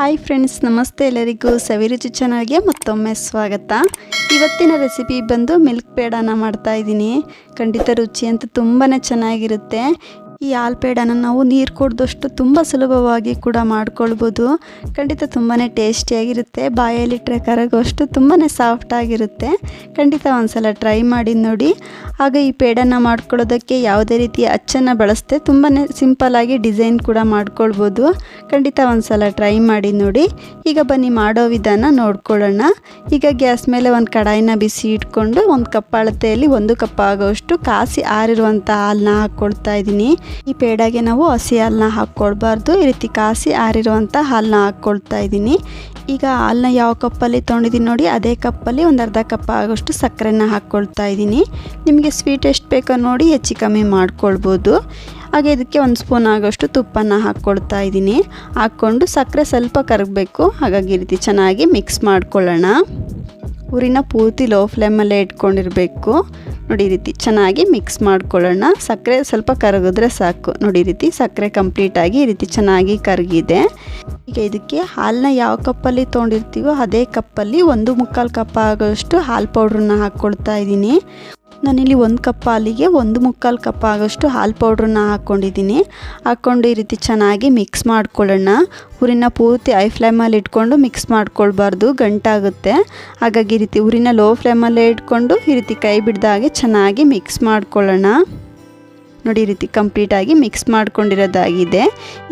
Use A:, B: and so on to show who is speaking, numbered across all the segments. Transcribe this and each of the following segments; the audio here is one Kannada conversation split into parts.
A: ಹಾಯ್ ಫ್ರೆಂಡ್ಸ್ ನಮಸ್ತೆ ಎಲ್ಲರಿಗೂ ಸವಿರುಚಿ ಚಾನಲ್ಗೆ ಮತ್ತೊಮ್ಮೆ ಸ್ವಾಗತ. ಇವತ್ತಿನ ರೆಸಿಪಿ ಬಂದು ಮಿಲ್ಕ್ ಪೇಡಾನ ಮಾಡ್ತಾ ಇದ್ದೀನಿ. ಖಂಡಿತ ರುಚಿ ಅಂತ ತುಂಬಾ ಚೆನ್ನಾಗಿರುತ್ತೆ. ಈ ಆಲ್ಪೇಡನ ಪೇಡಾನ ನಾವು ನೀರು ಕುಡ್ದಷ್ಟು ತುಂಬ ಸುಲಭವಾಗಿ ಕೂಡ ಮಾಡ್ಕೊಳ್ಬೋದು. ಖಂಡಿತ ತುಂಬಾ ಟೇಸ್ಟಿಯಾಗಿರುತ್ತೆ. ಬಾಯಲ್ಲಿಟ್ಟರೆ ಕರಗುವಷ್ಟು ತುಂಬಾ ಸಾಫ್ಟಾಗಿರುತ್ತೆ ಖಂಡಿತ ಒಂದ್ಸಲ ಟ್ರೈ ಮಾಡಿ ನೋಡಿ. ಆಗ ಈ ಪೇಡಾನ ಮಾಡ್ಕೊಳ್ಳೋದಕ್ಕೆ ಯಾವುದೇ ರೀತಿಯ ಅಚ್ಚನ್ನು ಬಳಸದೆ ತುಂಬಾ ಸಿಂಪಲ್ಲಾಗಿ ಡಿಸೈನ್ ಕೂಡ ಮಾಡ್ಕೊಳ್ಬೋದು. ಖಂಡಿತ ಒಂದ್ಸಲ ಟ್ರೈ ಮಾಡಿ ನೋಡಿ. ಈಗ ಬನ್ನಿ ಮಾಡೋ ವಿಧಾನ ನೋಡ್ಕೊಳ್ಳೋಣ. ಈಗ ಗ್ಯಾಸ್ ಮೇಲೆ ಒಂದು ಕಡಾಯಿನ ಬಿಸಿ ಇಟ್ಕೊಂಡು ಒಂದು ಕಪ್ ಅಳತೆಯಲ್ಲಿ ಒಂದು ಕಪ್ ಆಗೋಷ್ಟು ಕಾಸಿ ಆರಿರುವಂಥ ಹಾಲನ್ನ ಹಾಕ್ಕೊಳ್ತಾ ಇದ್ದೀನಿ. ಈ ಪೇಡಾಗೆ ನಾವು ಹಸಿ ಹಾಲನ್ನ ಹಾಕ್ಕೊಳ್ಬಾರ್ದು. ಈ ರೀತಿ ಕಾಸಿ ಆರಿರುವಂಥ ಹಾಲನ್ನ ಹಾಕ್ಕೊಳ್ತಾ ಇದ್ದೀನಿ. ಈಗ ಹಾಲನ್ನ ಯಾವ ಕಪ್ಪಲ್ಲಿ ತೊಗೊಂಡಿದ್ದೀನಿ ನೋಡಿ, ಅದೇ ಕಪ್ಪಲ್ಲಿ ಒಂದು ಅರ್ಧ ಕಪ್ ಆಗೋಷ್ಟು ಸಕ್ಕರೆನ ಹಾಕ್ಕೊಳ್ತಾ ಇದ್ದೀನಿ. ನಿಮಗೆ ಸ್ವೀಟ್ ಎಷ್ಟು ಬೇಕೋ ನೋಡಿ ಹೆಚ್ಚು ಕಮ್ಮಿ ಮಾಡ್ಕೊಳ್ಬೋದು. ಹಾಗೆ ಇದಕ್ಕೆ ಒಂದು ಸ್ಪೂನ್ ಆಗೋಷ್ಟು ತುಪ್ಪನ ಹಾಕ್ಕೊಳ್ತಾ ಇದ್ದೀನಿ. ಹಾಕ್ಕೊಂಡು ಸಕ್ಕರೆ ಸ್ವಲ್ಪ ಕರಗಬೇಕು. ಹಾಗಾಗಿ ರೀತಿ ಚೆನ್ನಾಗಿ ಮಿಕ್ಸ್ ಮಾಡ್ಕೊಳ್ಳೋಣ. ಊರಿನ ಪೂರ್ತಿ ಲೋ ಫ್ಲೇಮಲ್ಲೇ ಇಟ್ಕೊಂಡಿರಬೇಕು. ನೋಡಿ ರೀತಿ ಚೆನ್ನಾಗಿ ಮಿಕ್ಸ್ ಮಾಡ್ಕೊಳ್ಳೋಣ. ಸಕ್ಕರೆ ಸ್ವಲ್ಪ ಕರಗಿದ್ರೆ ಸಾಕು. ನೋಡಿ ರೀತಿ ಸಕ್ಕರೆ ಕಂಪ್ಲೀಟಾಗಿ ಈ ರೀತಿ ಚೆನ್ನಾಗಿ ಕರಗಿದೆ. ಈಗ ಇದಕ್ಕೆ ಹಾಲನ್ನ ಯಾವ ಕಪ್ಪಲ್ಲಿ ತೊಗೊಂಡಿರ್ತೀವೋ ಅದೇ ಕಪ್ಪಲ್ಲಿ ಒಂದು ಮುಕ್ಕಾಲು ಕಪ್ ಆಗೋಷ್ಟು ಹಾಲು ಪೌಡ್ರನ್ನ ಹಾಕ್ಕೊಳ್ತಾ ಇದ್ದೀನಿ. ನಾನಿಲ್ಲಿ ಒಂದು ಕಪ್ ಹಾಲಿಗೆ ಒಂದು ಮುಕ್ಕಾಲು ಕಪ್ ಆಗೋಷ್ಟು ಹಾಲು ಪೌಡ್ರನ್ನ ಹಾಕ್ಕೊಂಡಿದ್ದೀನಿ. ಹಾಕ್ಕೊಂಡು ಈ ರೀತಿ ಚೆನ್ನಾಗಿ ಮಿಕ್ಸ್ ಮಾಡ್ಕೊಳ್ಳೋಣ. ಊರಿನ ಪೂರ್ತಿ ಐ ಫ್ಲೇಮಲ್ಲಿ ಇಟ್ಕೊಂಡು ಮಿಕ್ಸ್ ಮಾಡ್ಕೊಳ್ಬಾರ್ದು, ಗಂಟಾಗುತ್ತೆ. ಹಾಗಾಗಿ ಈ ರೀತಿ ಊರಿನ ಲೋ ಫ್ಲೇಮಲ್ಲೇ ಇಟ್ಕೊಂಡು ಈ ರೀತಿ ಕೈ ಬಿಡ್ದಾಗೆ ಚೆನ್ನಾಗಿ ಮಿಕ್ಸ್ ಮಾಡ್ಕೊಳ್ಳೋಣ. ನೋಡಿ ಈ ರೀತಿ ಕಂಪ್ಲೀಟಾಗಿ ಮಿಕ್ಸ್ ಮಾಡ್ಕೊಂಡಿರೋದಾಗಿದೆ.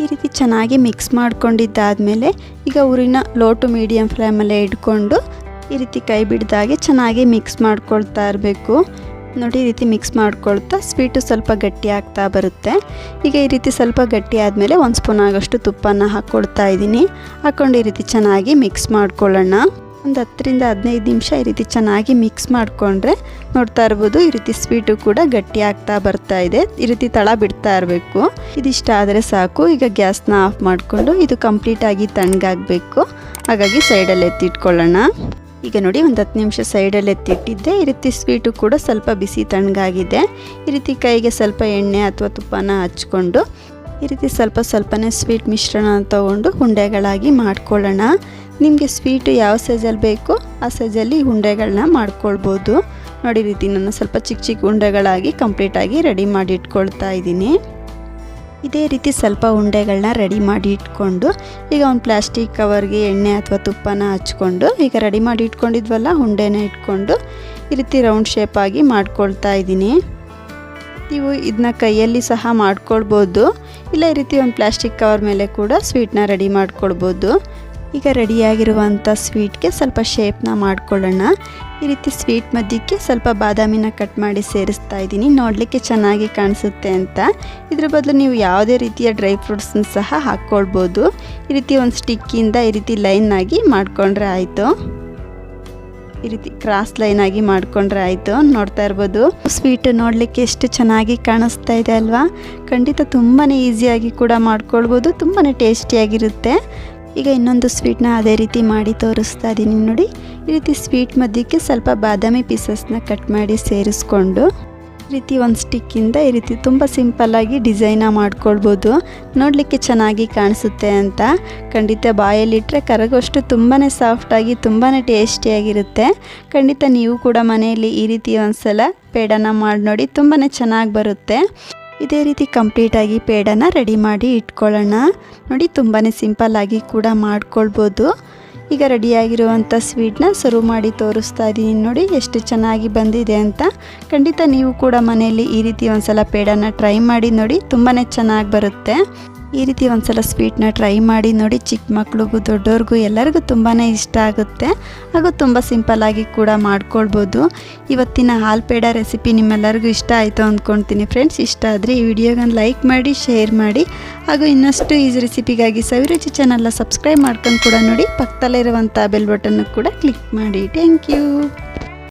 A: ಈ ರೀತಿ ಚೆನ್ನಾಗಿ ಮಿಕ್ಸ್ ಮಾಡ್ಕೊಂಡಿದ್ದಾದಮೇಲೆ ಈಗ ಊರಿನ ಲೋ ಟು ಮೀಡಿಯಮ್ ಫ್ಲೇಮಲ್ಲೇ ಇಟ್ಕೊಂಡು ಈ ರೀತಿ ಕೈ ಬಿಡ್ದಾಗೆ ಚೆನ್ನಾಗಿ ಮಿಕ್ಸ್ ಮಾಡ್ಕೊಳ್ತಾ ಇರಬೇಕು. ನೋಡಿ ಈ ರೀತಿ ಮಿಕ್ಸ್ ಮಾಡ್ಕೊಳ್ತಾ ಸ್ವೀಟು ಸ್ವಲ್ಪ ಗಟ್ಟಿ ಆಗ್ತಾ ಬರುತ್ತೆ. ಈಗ ಈ ರೀತಿ ಸ್ವಲ್ಪ ಗಟ್ಟಿ ಆದಮೇಲೆ ಒಂದು ಸ್ಪೂನ್ ಆಗೋಷ್ಟು ತುಪ್ಪನ ಹಾಕ್ಕೊಳ್ತಾ ಇದ್ದೀನಿ. ಹಾಕ್ಕೊಂಡು ಈ ರೀತಿ ಚೆನ್ನಾಗಿ ಮಿಕ್ಸ್ ಮಾಡ್ಕೊಳ್ಳೋಣ. ಒಂದು ಹತ್ತರಿಂದ ಹದಿನೈದು ನಿಮಿಷ ಈ ರೀತಿ ಚೆನ್ನಾಗಿ ಮಿಕ್ಸ್ ಮಾಡಿಕೊಂಡ್ರೆ ನೋಡ್ತಾ ಇರ್ಬೋದು ಈ ರೀತಿ ಸ್ವೀಟು ಕೂಡ ಗಟ್ಟಿ ಆಗ್ತಾ ಬರ್ತಾ ಇದೆ. ಈ ರೀತಿ ತಳ ಬಿಡ್ತಾ ಇರಬೇಕು. ಇದಿಷ್ಟ ಆದರೆ ಸಾಕು. ಈಗ ಗ್ಯಾಸ್ನ ಆಫ್ ಮಾಡಿಕೊಂಡು ಇದು ಕಂಪ್ಲೀಟಾಗಿ ತಣ್ಣಗಾಗಬೇಕು. ಹಾಗಾಗಿ ಸೈಡಲ್ಲಿ ಎತ್ತಿಟ್ಕೊಳ್ಳೋಣ. ಈಗ ನೋಡಿ ಒಂದು ಹತ್ತು ನಿಮಿಷ ಸೈಡಲ್ಲಿ ಎತ್ತಿಟ್ಟಿದ್ದೆ. ಈ ರೀತಿ ಸ್ವೀಟು ಕೂಡ ಸ್ವಲ್ಪ ಬಿಸಿ ತಣ್ಣಗಾಗಿದೆ. ಈ ರೀತಿ ಕೈಗೆ ಸ್ವಲ್ಪ ಎಣ್ಣೆ ಅಥವಾ ತುಪ್ಪನ ಹಚ್ಕೊಂಡು ಈ ರೀತಿ ಸ್ವಲ್ಪ ಸ್ವಲ್ಪನೇ ಸ್ವೀಟ್ ಮಿಶ್ರಣ ತಗೊಂಡು ಉಂಡೆಗಳಾಗಿ ಮಾಡ್ಕೊಳ್ಳೋಣ. ನಿಮಗೆ ಸ್ವೀಟು ಯಾವ ಸೈಜಲ್ಲಿ ಬೇಕೋ ಆ ಸೈಜಲ್ಲಿ ಉಂಡೆಗಳನ್ನ ಮಾಡ್ಕೊಳ್ಬೋದು. ನೋಡಿ ರೀತಿ ನಾನು ಸ್ವಲ್ಪ ಚಿಕ್ಕ ಚಿಕ್ಕ ಉಂಡೆಗಳಾಗಿ ಕಂಪ್ಲೀಟಾಗಿ ರೆಡಿ ಮಾಡಿ ಇಟ್ಕೊಳ್ತಾ ಇದ್ದೀನಿ. ಇದೇ ರೀತಿ ಸ್ವಲ್ಪ ಉಂಡೆಗಳನ್ನ ರೆಡಿ ಮಾಡಿ ಇಟ್ಕೊಂಡು ಈಗ ಒಂದು ಪ್ಲಾಸ್ಟಿಕ್ ಕವರ್ಗೆ ಎಣ್ಣೆ ಅಥವಾ ತುಪ್ಪನ ಹಚ್ಕೊಂಡು ಈಗ ರೆಡಿ ಮಾಡಿ ಇಟ್ಕೊಂಡಿದ್ವಲ್ಲ, ಉಂಡೆನ ಇಟ್ಕೊಂಡು ಈ ರೀತಿ ರೌಂಡ್ ಶೇಪಾಗಿ ಮಾಡ್ಕೊಳ್ತಾ ಇದ್ದೀನಿ. ನೀವು ಇದನ್ನ ಕೈಯಲ್ಲಿ ಸಹ ಮಾಡ್ಕೊಳ್ಬೋದು. ಇಲ್ಲ ಈ ರೀತಿ ಒಂದು ಪ್ಲಾಸ್ಟಿಕ್ ಕವರ್ ಮೇಲೆ ಕೂಡ ಸ್ವೀಟ್ನ ರೆಡಿ ಮಾಡ್ಕೊಳ್ಬೋದು. ಈಗ ರೆಡಿಯಾಗಿರುವಂಥ ಸ್ವೀಟ್ಗೆ ಸ್ವಲ್ಪ ಶೇಪ್ನ ಮಾಡ್ಕೊಳ್ಳೋಣ. ಈ ರೀತಿ ಸ್ವೀಟ್ ಮಧ್ಯಕ್ಕೆ ಸ್ವಲ್ಪ ಬಾದಾಮಿನ ಕಟ್ ಮಾಡಿ ಸೇರಿಸ್ತಾ ಇದ್ದೀನಿ. ನೋಡಲಿಕ್ಕೆ ಚೆನ್ನಾಗಿ ಕಾಣಿಸುತ್ತೆ ಅಂತ. ಇದ್ರ ಬದಲು ನೀವು ಯಾವುದೇ ರೀತಿಯ ಡ್ರೈ ಫ್ರೂಟ್ಸ್ನ ಸಹ ಹಾಕ್ಕೊಳ್ಬೋದು. ಈ ರೀತಿ ಒಂದು ಸ್ಟಿಕ್ಕಿಂದ ಈ ರೀತಿ ಲೈನ್ನಾಗಿ ಮಾಡಿಕೊಂಡ್ರೆ ಆಯಿತು. ಈ ರೀತಿ ಕ್ರಾಸ್ ಲೈನ್ ಆಗಿ ಮಾಡಿಕೊಂಡ್ರೆ ಆಯಿತು. ನೋಡ್ತಾ ಇರ್ಬೋದು. ಸ್ವೀಟ್ ನೋಡಲಿಕ್ಕೆ ಎಷ್ಟು ಚೆನ್ನಾಗಿ ಕಾಣಿಸ್ತಾ ಇದೆ ಅಲ್ವಾ? ಖಂಡಿತ ತುಂಬಾ ಈಸಿಯಾಗಿ ಕೂಡ ಮಾಡ್ಕೊಳ್ಬೋದು. ತುಂಬಾ ಟೇಸ್ಟಿಯಾಗಿರುತ್ತೆ. ಈಗ ಇನ್ನೊಂದು ಸ್ವೀಟ್ನ ಅದೇ ರೀತಿ ಮಾಡಿ ತೋರಿಸ್ತಾ ಇದ್ದೀನಿ ನೋಡಿ. ಈ ರೀತಿ ಸ್ವೀಟ್ ಮಧ್ಯಕ್ಕೆ ಸ್ವಲ್ಪ ಬಾದಾಮಿ ಪೀಸಸ್ನ ಕಟ್ ಮಾಡಿ ಸೇರಿಸ್ಕೊಂಡು ಈ ರೀತಿ ಒಂದು ಸ್ಟಿಕ್ಕಿಂದ ಈ ರೀತಿ ತುಂಬ ಸಿಂಪಲ್ಲಾಗಿ ಡಿಸೈನ ಮಾಡ್ಕೊಳ್ಬೋದು. ನೋಡಲಿಕ್ಕೆ ಚೆನ್ನಾಗಿ ಕಾಣಿಸುತ್ತೆ ಅಂತ. ಖಂಡಿತ ಬಾಯಲ್ಲಿಟ್ಟರೆ ಕರಗೋಷ್ಟು ತುಂಬಾ ಸಾಫ್ಟಾಗಿ ತುಂಬಾ ಟೇಸ್ಟಿಯಾಗಿರುತ್ತೆ ಖಂಡಿತ ನೀವು ಕೂಡ ಮನೆಯಲ್ಲಿ ಈ ರೀತಿ ಒಂದ್ಸಲ ಪೇಡನ ಮಾಡಿ ನೋಡಿ ತುಂಬಾ ಚೆನ್ನಾಗಿ ಬರುತ್ತೆ. ಇದೇ ರೀತಿ ಕಂಪ್ಲೀಟಾಗಿ ಪೇಡನ ರೆಡಿ ಮಾಡಿ ಇಟ್ಕೊಳ್ಳೋಣ. ನೋಡಿ ತುಂಬಾ ಸಿಂಪಲ್ಲಾಗಿ ಕೂಡ ಮಾಡ್ಕೊಳ್ಬೋದು. ಈಗ ರೆಡಿಯಾಗಿರುವಂಥ ಸ್ವೀಟ್ನ ಸರ್ವ್ ಮಾಡಿ ತೋರಿಸ್ತಾ ಇದ್ದೀನಿ. ನೋಡಿ, ಎಷ್ಟು ಚೆನ್ನಾಗಿ ಬಂದಿದೆ ಅಂತ. ಖಂಡಿತ ನೀವು ಕೂಡ ಮನೆಯಲ್ಲಿ ಈ ರೀತಿ ಒಂದ್ಸಲ ಪೇಡನ ಟ್ರೈ ಮಾಡಿ ನೋಡಿ ತುಂಬಾ ಚೆನ್ನಾಗಿ ಬರುತ್ತೆ. ಈ ರೀತಿ ಒಂದ್ಸಲ ಸ್ವೀಟ್ನ ಟ್ರೈ ಮಾಡಿ ನೋಡಿ ಚಿಕ್ಕ ಮಕ್ಳಿಗೂ ದೊಡ್ಡವ್ರಿಗೂ ಎಲ್ಲರಿಗೂ ತುಂಬಾ ಇಷ್ಟ ಆಗುತ್ತೆ. ಹಾಗೂ ತುಂಬ ಸಿಂಪಲ್ಲಾಗಿ ಕೂಡ ಮಾಡ್ಕೊಳ್ಬೋದು. ಇವತ್ತಿನ ಹಾಲು ಪೇಡ ರೆಸಿಪಿ ನಿಮ್ಮೆಲ್ಲರಿಗೂ ಇಷ್ಟ ಆಯಿತು ಅಂದ್ಕೊಳ್ತೀನಿ ಫ್ರೆಂಡ್ಸ್. ಇಷ್ಟ ಆದರೆ ಈ ವಿಡಿಯೋಗನ್ನು ಲೈಕ್ ಮಾಡಿ, ಶೇರ್ ಮಾಡಿ, ಹಾಗೂ ಇನ್ನಷ್ಟು ಈಸಿ ರೆಸಿಪಿಗಾಗಿ ಸವಿರುಚಿ ಚಾನಲ್ನ ಸಬ್ಸ್ಕ್ರೈಬ್ ಮಾಡ್ಕೊಂಡು ಕೂಡ ನೋಡಿ ಪಕ್ಕದಲ್ಲಿರುವಂಥ ಬೆಲ್ ಬಟನ್ನು ಕೂಡ ಕ್ಲಿಕ್ ಮಾಡಿ. Thank you.